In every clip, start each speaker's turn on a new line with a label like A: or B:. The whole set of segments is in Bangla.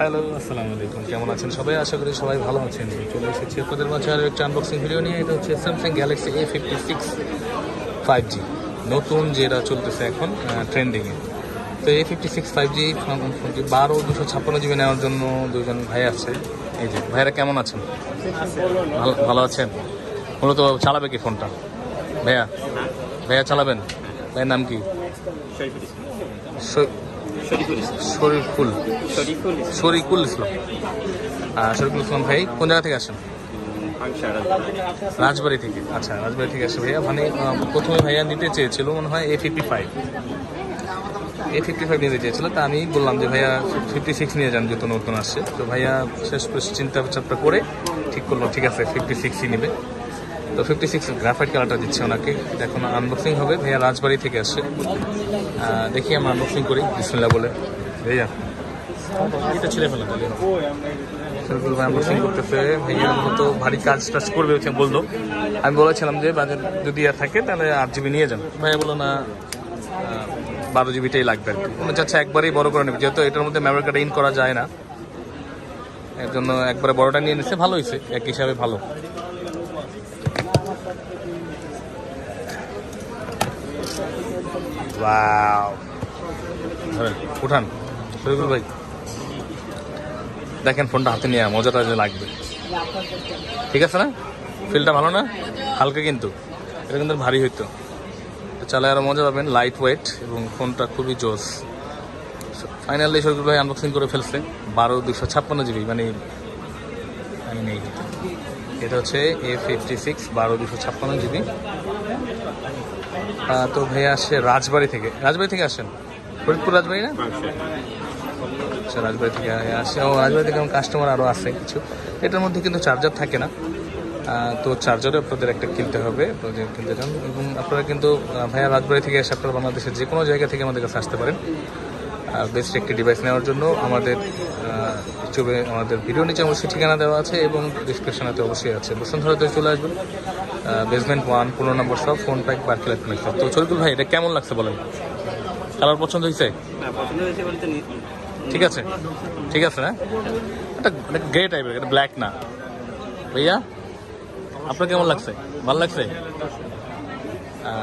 A: হ্যালো আসসালামু আলাইকুম। কেমন আছেন সবাই? আশা করি সবাই ভালো আছেন। চলে এসেছি আপনাদের মাঝে আরও একটা আনবক্সিং ভিডিও নিয়ে। এটা হচ্ছে Samsung Galaxy A fifty six five G নতুন যেটা চলতেছে এখন ট্রেন্ডিংয়ে তো A fifty six five G ফোনটি বারো দুশো ছাপ্পান্ন জিবি নেওয়ার জন্য দুজন ভাই আছে। এই যে ভাইরা কেমন আছেন? ভালো ভালো আছেন? মূলত চালাবে কি ফোনটা? ভাইয়া? ভাইয়া চালাবেন? ভাইয়ের নাম কি? শ- শরীফুল। শরীফুল ইসলাম। আহ, শরীফুল ইসলাম ভাই কোন জায়গা থেকে আসেন? রাজবাড়ি। থেকে। আচ্ছা রাজবাড়ি থেকে আসে ভাইয়া। মানে প্রথমে ভাইয়া নিতে চেয়েছিল মনে হয় A fifty five A fifty five নিতে চেয়েছিল তা আমি বললাম যে ভাইয়া ফিফটি সিক্স নিয়ে যান যেহেতু নতুন আসছে। তো ভাইয়া শেষ চিন্তা চাপটা করে ঠিক করল ঠিক আছে ফিফটি সিক্সই নেবে। তো ফিফটি সিক্স গ্রাফাইট কালারটা দিচ্ছে ওনাকে। এখন আনবক্সিং হবে, ভাইয়া রাজবাড়ি থেকে আসছে। দেখি আমরা আনবক্সিং করি বিসমিল্লা বলে। ভাইয়া, এটা তাহলে। ভারী কাজ টাজ করবে বলল। আমি বলেছিলাম যে, বাজার যদি আর থাকে, তাহলে আট জিবি নিয়ে যান। ভাইয়া বলল, না বারো জিবিটাই লাগবে আর কি। মনে চাচ্ছে একবারেই বড় করে নেবে, যেহেতু এটার মধ্যে মেমোরি কার্ড ইন করা যায় না। এর জন্য একবারে বড়টা নিয়ে নিচ্ছে, ভালো হয়েছে। এক হিসাবে ভালো। উঠান। শরীফুল ভাই। দেখেন, ফোনটা হাতে নিয়ে মজাটা যে লাগবে। ঠিক আছে না? ফিলটা ভালো না? হালকা কিন্তু। এটা কিন্তু ভারী হইতো। চালায় আরও মজা পাবেন লাইট ওয়েট এবং ফোনটা খুবই জোস। ফাইনালি শরীফুল ভাই আনবক্সিং করে ফেলছে। বারো দুশো ছাপ্পান্ন জিবি মানে নেই এটা হচ্ছে এ ফিফটি সিক্স বারো দুশো ছাপ্পান্ন জিবি। তো ভাইয়া আসে রাজবাড়ি থেকে। রাজবাড়ি থেকে আসেন? ফরিদপুর রাজবাড়ি না? আচ্ছা রাজবাড়ি থেকে আসে। ও, রাজবাড়ি থেকে আমার কাস্টমার আরও আছে কিছু। এটার মধ্যে কিন্তু চার্জার থাকে না। তো চার্জারও আপনাদের একটা কিনতে হবে আপনারা কিনতে চান। এবং আপনারা কিন্তু ভাইয়া রাজবাড়ি থেকে এসে আপনারা বাংলাদেশের যে কোনো জায়গা থেকে আমাদের কাছে আসতে পারেন। বেস্ট একটি ডিভাইস নেওয়ার জন্য আমাদের ইউটিউবে আমাদের ভিডিও নিচে অবশ্যই ঠিকানা দেওয়া আছে এবং ডিসক্রিপশনেতে অবশ্যই আছে। বসুন্ধরাতে চলে আসবেন বেসমেন্ট ওয়ান পনেরো নম্বর সব ফোন প্যাক বার্কিল তো চরিকুল ভাই এটা কেমন লাগছে বলেন? কালার পছন্দ হয়েছে? ঠিক আছে। ঠিক আছে না? এটা গ্রে টাইপের এটা ব্ল্যাক না। ভাইয়া আপনার কেমন লাগছে? ভালো লাগছে?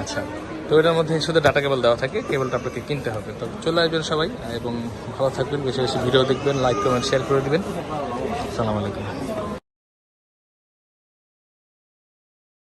A: আচ্ছা। তো এটার মধ্যে শুধু ডাটা কেবল দেওয়া থাকে, কেবলটা আপনাকে কিনতে হবে। তো চলে আসবেন সবাই, এবং ভালো থাকবেন, বেশি বেশি ভিডিও দেখবেন লাইক কমেন্ট শেয়ার করে দেবেন। আসসালামু আলাইকুম।